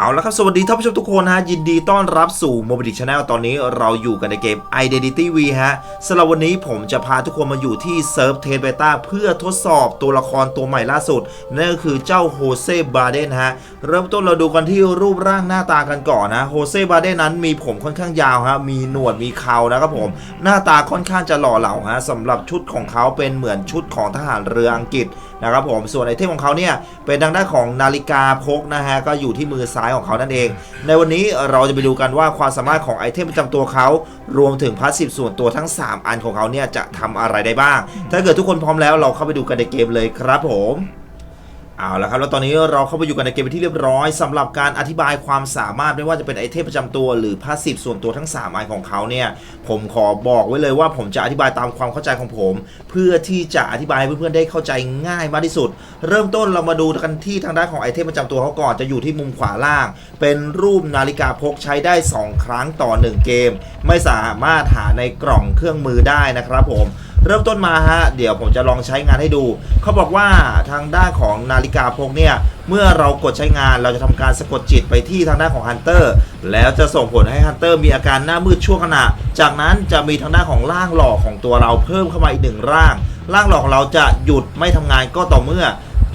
เอาละครับ สวัสดีท่านผู้ชมทุกคนนะฮะ ยินดีต้อนรับสู่ m o b i l i t Channel ตอนนี้เราอยู่กันในเกม Identity V ฮะสำหรับวันนี้ผมจะพาทุกคนมาอยู่ที่เซิร์ฟเทสเบต้าเพื่อทดสอบตัวละครตัวใหม่ล่าสุด นั่นก็คือเจ้าโฮเซบาเดนฮะ เริ่มต้นเราดูกันที่รูปร่างหน้าตากันก่อนนะโฮเซบาเดนนั้นมีผมค่อนข้างยาวฮะ มีหนวดมีเครานะครับผม หน้าตาค่อนข้างจะหล่อเหลาฮะสำหรับชุดของเขาเป็นเหมือนชุดของทหารเรืออังกฤษนะครับผมส่วนไอเทมของเขาเนี่ยเป็นทางด้านของนาฬิกาพกนะฮะก็อยู่ที่มือซ้ายของเขานั่นเอง ในวันนี้เราจะไปดูกันว่าความสามารถของไอเทมประจำตัวเขา รวมถึงพาสซีฟส่วนตัวทั้ง 3 อันของเขาเนี่ยจะทำอะไรได้บ้าง ถ้าเกิดทุกคนพร้อมแล้วเราเข้าไปดูกันในเกมเลยครับผม เอาละครับแล้วตอนนี้เราเข้าไปอยู่กันในเกมเป็นที่เรียบร้อยสำหรับการอธิบายความสามารถไม่ว่าจะเป็นไอเทมประจำตัว หรือพาสซีฟส่วนตัวทั้ง3อันของเขาเนี่ยผมขอบอกไว้เลยว่าผมจะอธิบายตามความเข้าใจของผม เพื่อที่จะอธิบายให้เพื่อนๆได้เข้าใจง่ายมากที่สุด เริ่มต้นเรามาดูกันที่ทางด้านของไอเทมประจำตัวเขาก่อนจะอยู่ที่มุมขวาล่าง เป็นรูปนาฬิกาพกใช้ได้ 2 ครั้งต่อ 1 เกม ไม่สามารถหาในกล่องเครื่องมือได้นะครับผม เริ่มต้นมาฮะเดี๋ยวผมจะลองใช้งานให้ดู เขาบอกว่าทางด้านของนาฬิกาพกเนี่ย เมื่อเรากดใช้งานเราจะทำการสะกดจิตไปที่ทางด้านของฮันเตอร์แล้วจะส่งผลให้ฮันเตอร์มีอาการหน้ามืดชั่วขณะ จากนั้นจะมีทางด้านของร่างหลอกของตัวเราเพิ่มเข้ามาอีกหนึ่งร่าง ร่างหลอกของเราจะหยุดไม่ทำงานก็ต่อเมื่อ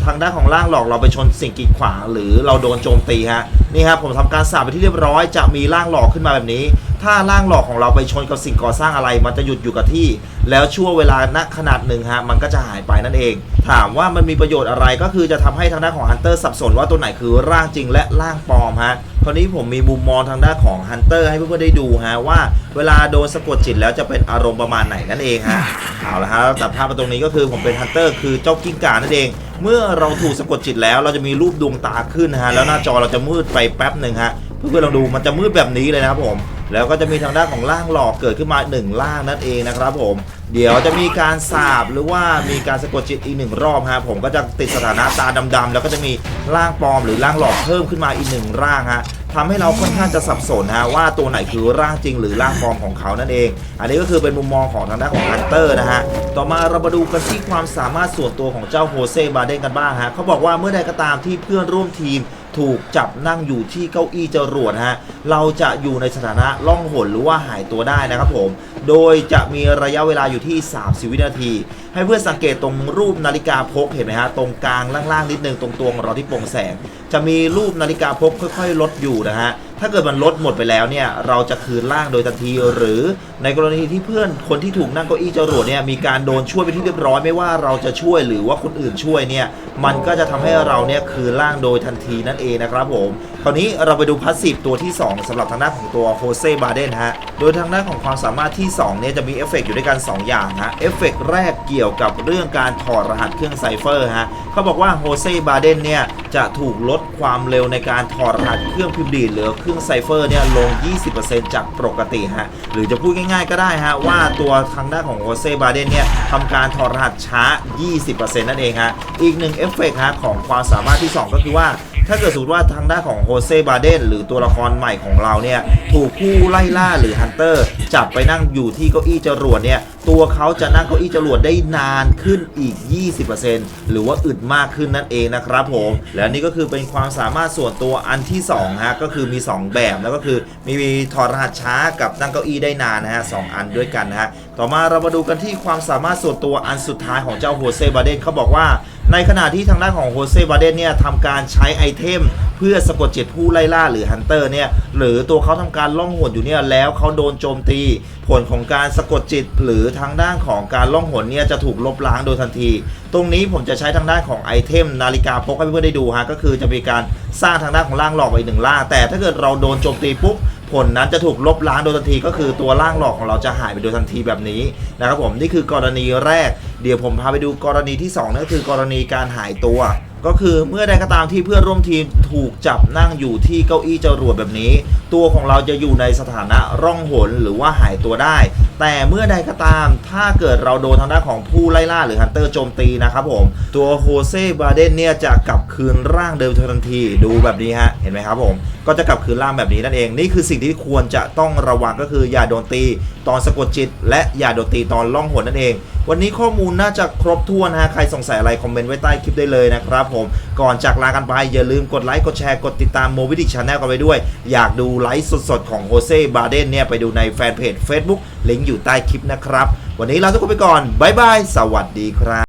ทางด้านของร่างหลอกเราไปชนสิ่งกีดขวางหรือเราโดนโจมตีฮะนี่ครับผมทำการสาบไปที่เรียบร้อยจะมีร่างหลอกขึ้นมาแบบนี้ ถ้าร่างหลอกของเราไปชนกับสิ่งก่อสร้างอะไร มันจะหยุดอยู่กับที่ แล้วชั่วเวลาณขนาดหนึ่งฮะมันก็จะหายไปนั่นเอง ถามว่ามันมีประโยชน์อะไรก็คือจะทำให้ทางด้านของฮันเตอร์สับสนว่าตัวไหนคือร่างจริงและร่างปลอมฮะคราวนี้ผมมีมุมมองทางด้านของฮันเตอร์ให้เพื่อนๆได้ดูฮะว่าเวลาโดนสะกดจิตแล้วจะเป็นอารมณ์ประมาณไหนนั่นเองฮะเอาละฮะตัดภาพมาตรงนี้ก็คือผมเป็นฮันเตอร์คือเจ้ากิ้งก่านั่นเอง เมื่อเราถูกสะกดจิตแล้วเราจะมีรูปดวงตาขึ้นฮะแล้วหน้าจอเราจะมืดไปแป๊บหนึ่งฮะเพื่อนๆลองดูมันจะมืดแบบนี้เลยนะครับผม แล้วก็จะมีทางด้านของร่างหลอกเกิดขึ้นมาหนึ่งร่างนั่นเองนะครับผม เดี๋ยวจะมีการสาบหรือว่ามีการสะกดจิตอีกหนึ่งรอบฮะผมก็จะติดสถานะตาดำๆแล้วก็จะมีร่างปลอมหรือร่างหลอกเพิ่มขึ้นมาอีกหนึ่งร่างฮะทำให้เราค่อนข้างจะสับสนฮะว่าตัวไหนคือร่างจริงหรือร่างปลอมของเขานั่นเอง อันนี้ก็คือเป็นมุมมองของทางด้านของฮันเตอร์นะฮะ ต่อมาเรามาดูกันที่ความสามารถส่วนตัวของเจ้าโฮเซ่บาเดนกันบ้างฮะเขาบอกว่าเมื่อใดก็ตามที่เพื่อนร่วมทีม ถูกจับนั่งอยู่ที่เก้าอี้จรวดฮะเราจะอยู่ในสถานะล่องหนหรือว่าหายตัวได้นะครับผม โดยจะมีระยะเวลาอยู่ที่ 30 วินาที ให้เพื่อนสังเกตตรงรูปนาฬิกาพกเห็นไหมฮะตรงกลางล่างๆนิดนึงตรงตัวของเราที่โปร่งแสง จะมีรูปนาฬิกาพกค่อย ๆ ลดอยู่นะฮะ ถ้าเกิดมันลดหมดไปแล้วเนี่ยเราจะคืนร่างโดยทันที หรือในกรณีที่เพื่อนคนที่ถูกนั่งเก้าอี้จรวดเนี่ยมีการโดนช่วยไปที่เรียบร้อยไม่ว่าเราจะช่วยหรือว่าคนอื่นช่วยเนี่ยมันก็จะทำให้เราเนี่ยคืนร่างโดยทันทีนั่นเองนะครับผมคราวนี้เราไปดูพาสซีฟตัวที่ 2สำหรับทางด้านของตัวโฮเซ่บาเดนฮะโดยทางด้านของความสามารถที่2เนี่ยจะมีเอฟเฟกต์อยู่ด้วยกัน 2 อย่างฮะเอฟเฟกต์แรกเกี่ยวกับเรื่องการถอดรหัสเครื่องไซเฟอร์ฮะเขาบอกว่าโฮเซ่บาเดนเนี่ย จะถูกลดความเร็วในการถอดรหัสเครื่องพิมพ์ดีดหรือเครื่องไซเฟอร์เนี่ยลง 20%จากปกติฮะหรือจะพูดง่ายๆก็ได้ฮะว่าตัวทางด้านของโฮเซบาเดนเนี่ยทำการถอดรหัสช้า 20%นั่นเองฮะอีกหนึ่งเอฟเฟกต์ฮะของความสามารถที่ 2 ก็คือว่า ถ้าเกิดสมมติว่าทางด้านของโฮเซบาเดนหรือตัวละครใหม่ของเราเนี่ยถูกผู้ไล่ล่าหรือฮันเตอร์จับไปนั่งอยู่ที่เก้าอี้จรวดเนี่ยตัวเขาจะนั่งเก้าอี้จรวดได้นานขึ้นอีก 20%หรือว่าอึดมากขึ้นนั่นเองนะครับผม และนี่ก็คือเป็นความสามารถส่วนตัวอันที่2ฮะก็คือมี 2 แบบแล้วก็คือมีถอดรหัสช้ากับนั่งเก้าอี้ได้นานนะฮะสองอันด้วยกันนะฮะต่อมาเรามาดูกันที่ความสามารถส่วนตัวอันสุดท้ายของเจ้าโฮเซบาเดนเขาบอกว่า ในขณะที่ทางด้านของโฮเซ่บาเดนเนี่ยทำการใช้ไอเทม เพื่อสะกดจิตผู้ไล่ล่าหรือฮันเตอร์เนี่ยหรือตัวเขาทำการล่องหนอยู่เนี่ยแล้วเขาโดนโจมตี ผลของการสะกดจิตหรือทางด้านของการล่องหนเนี่ยจะถูกลบล้างโดยทันที ตรงนี้ผมจะใช้ทางด้านของไอเทม นาฬิกาพกให้เพื่อนได้ดูฮะก็คือจะมีการสร้างทางด้านของร่างหลอกไว้หนึ่งร่างแต่ถ้าเกิดเราโดนโจมตีปุ๊บ ผลนั้นจะถูกลบล้างโดยทันทีก็คือตัวร่างหลอกของเราจะหายไปโดยทันทีแบบนี้นะครับผมนี่คือกรณีแรก เดี๋ยวผมพาไปดูกรณีที่2นั่นก็คือกรณีการหายตัว ก็คือเมื่อใดก็ตามที่เพื่อนร่วมทีมถูกจับนั่งอยู่ที่เก้าอี้จรวดแบบนี้ ตัวของเราจะอยู่ในสถานะร่องหนหรือว่าหายตัวได้ แต่เมื่อใดก็ตาม ถ้าเกิดเราโดนทางด้านของผู้ไล่ล่าหรือฮันเตอร์โจมตีนะครับผม ตัวโฮเซ่บาเดนเนี่ยจะกลับคืนร่างเดิมทันทีดูแบบนี้ฮะ เห็นไหมครับผม ก็จะกลับคืนร่างแบบนี้นั่นเอง นี่คือสิ่งที่ควรจะต้องระวังก็คืออย่าโดนตีตอนสะกดจิต และอย่าโดนตีตอนล่องหนนั่นเอง วันนี้ข้อมูลน่าจะครบถ้วนนะฮะใครสงสัยอะไรคอมเมนต์ไว้ใต้คลิปได้เลยนะครับผมก่อนจากลากันไปอย่าลืมกดไลค์กดแชร์กดติดตามโมวิดิชแนลกันไปด้วย อยากดูไลฟ์สดๆของโฮเซ่บาเดนเนี่ยไปดูในแฟนเพจ Facebook ลิงก์อยู่ใต้คลิปนะครับ วันนี้ลาทุกคนไปก่อนบ๊ายบายสวัสดีครับ